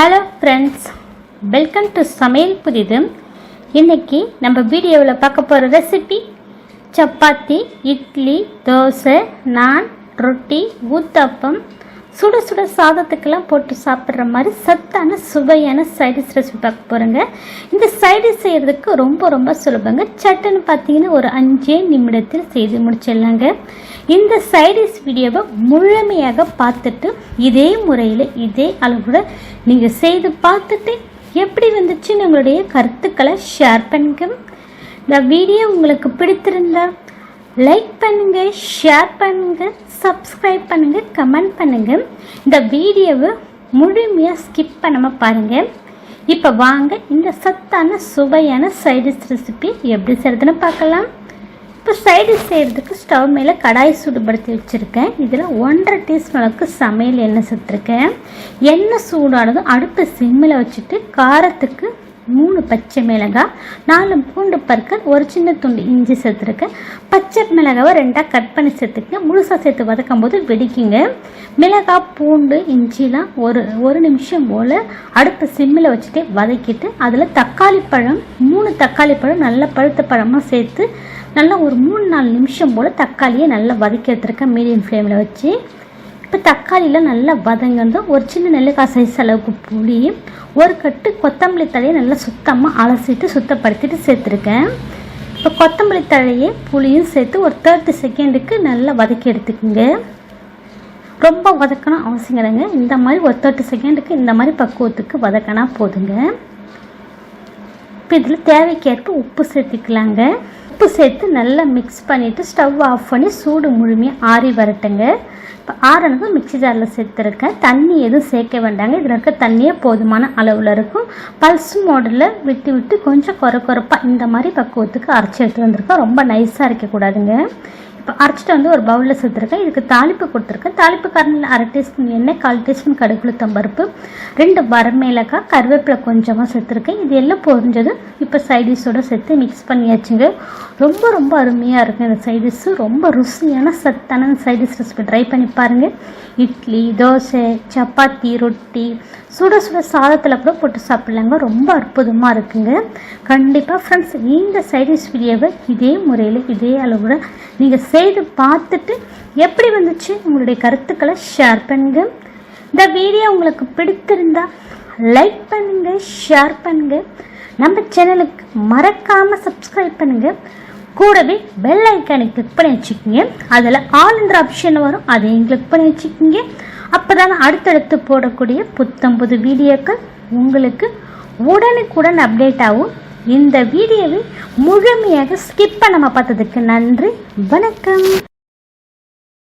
Hello friends welcome to சமையல் புதிது இன்னைக்கு நம்ம வீடியோவில் பார்க்க போகிற ரெசிபி சப்பாத்தி இட்லி தோசை நான் ரொட்டி ஊத்தப்பம் சுட சுட சாதத்துக்கெல்லாம் போட்டு சாப்பிட்ற மாதிரி சத்தான சுவையான சைடிஷ் ரெசிபி பார்க்க போகிறேங்க இந்த சைடிஷ் செய்கிறதுக்கு ரொம்ப ரொம்ப சுலபங்க. சட்டுன்னு பார்த்தீங்கன்னா ஒரு அஞ்சே நிமிடத்தில் செய்து முடிச்சிடலாங்க. இந்த சைடிஷ் வீடியோவை முழுமையாக பார்த்துட்டு இதே முறையில் இதே அளவோட நீங்கள் செய்து பார்த்துட்டு எப்படி வந்துச்சுன்னு உங்களுடைய கருத்துக்களை ஷேர் பண்ணுங்க. இந்த வீடியோ உங்களுக்கு பிடித்திருந்தா லைக் பண்ணுங்க ஷேர் பண்ணுங்க சப்ஸ்கிரைப் பண்ணுங்க கமெண்ட் பண்ணுங்க. இந்த வீடியோவை முழுமையாக ஸ்கிப் பண்ணாமல் பாருங்கள் இப்போ வாங்க இந்த சத்தான சுவையான சைடிஷ் ரெசிபி எப்படி செய்கிறதுன்னு பார்க்கலாம். இப்போ சைடு செய்கிறதுக்கு ஸ்டவ் மேலே கடாய் சூடுபடுத்தி வச்சுருக்கேன். இதில் ஒன்றரை டீஸ்பூன் அளவுக்கு சமையல் எண்ணெய் சேர்த்துருக்கேன். எண்ணெய் சூடானதும் அடுப்பு சிம்மில் வச்சுட்டு காரத்துக்கு மூணு பச்சை மிளகாய் நாலு பூண்டு பற்கள் ஒரு சின்ன துண்டு இஞ்சி சேர்த்துருக்கேன் பச்சை மிளகாவை ரெண்டாக கட் பண்ணி சேர்த்துக்கங்க. முழுசாக சேர்த்து வதக்கும் போது வெடிக்குங்க. மிளகாய் பூண்டு இஞ்சிலாம் ஒரு ஒரு நிமிஷம் போல் அடுப்பு சிம்மில் வச்சுட்டு வதக்கிட்டு அதில் தக்காளி பழம் மூணு தக்காளி பழம் நல்ல பழுத்த பழமாக சேர்த்து நல்லா ஒரு மூணு நாலு நிமிஷம் போல் தக்காளியை நல்லா வதக்கி எடுத்துருக்கேன் மீடியம் ஃப்ளேமில் வச்சு. இப்போ தக்காளியில் நல்லா வதங்கந்து ஒரு சின்ன நெல்லிக்காய் சைஸ் அளவுக்கு புளி ஒரு கட்டு கொத்தமல்லி தழையை நல்லா சுத்தமாக அலசிட்டு சுத்தப்படுத்திட்டு சேர்த்துருக்கேன். இப்போ கொத்தமல்லி தழையை புளியும் சேர்த்து ஒரு தேர்ட்டி செகண்டுக்கு நல்லா வதக்கி எடுத்துக்கோங்க. ரொம்ப வதக்கணும் அவசியம் இல்லைங்க. இந்த மாதிரி ஒரு தேர்ட்டி செகண்டுக்கு இந்த மாதிரி பக்குவத்துக்கு வதக்கினா போதுங்க. இப்போ இதில் தேவைக்கேற்ப உப்பு சேர்த்துக்கலாங்க. உப்பு சேர்த்து நல்லா மிக்ஸ் பண்ணிவிட்டு ஸ்டவ் ஆஃப் பண்ணி சூடு முழுமையாக ஆறி வரட்டுங்க. இப்போ ஆறினதும் மிக்சி ஜாரில் சேர்த்துருக்கேன். தண்ணி எதுவும் சேர்க்க வேண்டாங்க. இதில் இருக்க தண்ணியே போதுமான அளவில் இருக்கும். பல்ஸ் மோடில் விட்டு விட்டு கொஞ்சம் குறை குறைப்பாக இந்த மாதிரி பக்குவத்துக்கு அரைச்சி எடுத்து வந்திருக்கேன் ரொம்ப நைஸாக இருக்கக்கூடாதுங்க அரைச்சிட்டு வந்து ஒரு பவுலில் சேர்த்துருக்கேன். இதுக்கு தாளிப்பு கொடுத்துருக்கேன். தாளிப்பு கரண்டில் அரை டீஸ்பூன் எண்ணெய் கால் டீஸ்பூன் கடுகுளுத்தம் பருப்பு ரெண்டு வரமிளகாய் கருவேப்பிலை கொஞ்சமாக சேர்த்துருக்கேன். இது எல்லாம் பொரிஞ்சது. இப்போ சைடிஷோடு சேர்த்து மிக்ஸ் பண்ணியாச்சுங்க. ரொம்ப ரொம்ப அருமையாக இருக்கும் இந்த சைடிஷ்ஷு ரொம்ப ருசியான சத்தான சைடிஷ் ரெசிபி ட்ரை பண்ணி பாருங்கள் இட்லி தோசை சப்பாத்தி ரொட்டி சுட சுட சாதத்தில் கூட போட்டு சாப்பிட்லாங்க. ரொம்ப அற்புதமாக இருக்குங்க. கண்டிப்பாக ஃப்ரெண்ட்ஸ் இந்த சைடிஷ் வீடியோவை இதே முறையில் இதே அளவில் நீங்கள் செய்து பார்த்துட்டு எப்படி வந்துச்சு? உங்களுடைய கருத்துக்களை ஷேர் பண்ணுங்க. இந்த வீடியோ உங்களுக்கு பிடித்திருந்தா லைக் பண்ணுங்க ஷேர் பண்ணுங்க. நம்ம சேனலுக்கு மறக்காமல் சப்ஸ்கிரைப் பண்ணுங்க. கூடவே பெல் ஐக்கானை கிளிக் பண்ணி வச்சுக்கோங்க. அதில் ஆல்ன்ற ஆப்ஷன் வரும். அதையும் கிளிக் பண்ணி வச்சுக்கோங்க. அப்போ தான் அடுத்தடுத்து போடக்கூடிய புத்தம் புது வீடியோக்கள் உங்களுக்கு உடனுக்குடன் அப்டேட் ஆகும். இந்த வீடியோவை முழுமையாக ஸ்கிப் நம்ம பார்த்ததுக்கு நன்றி. வணக்கம்.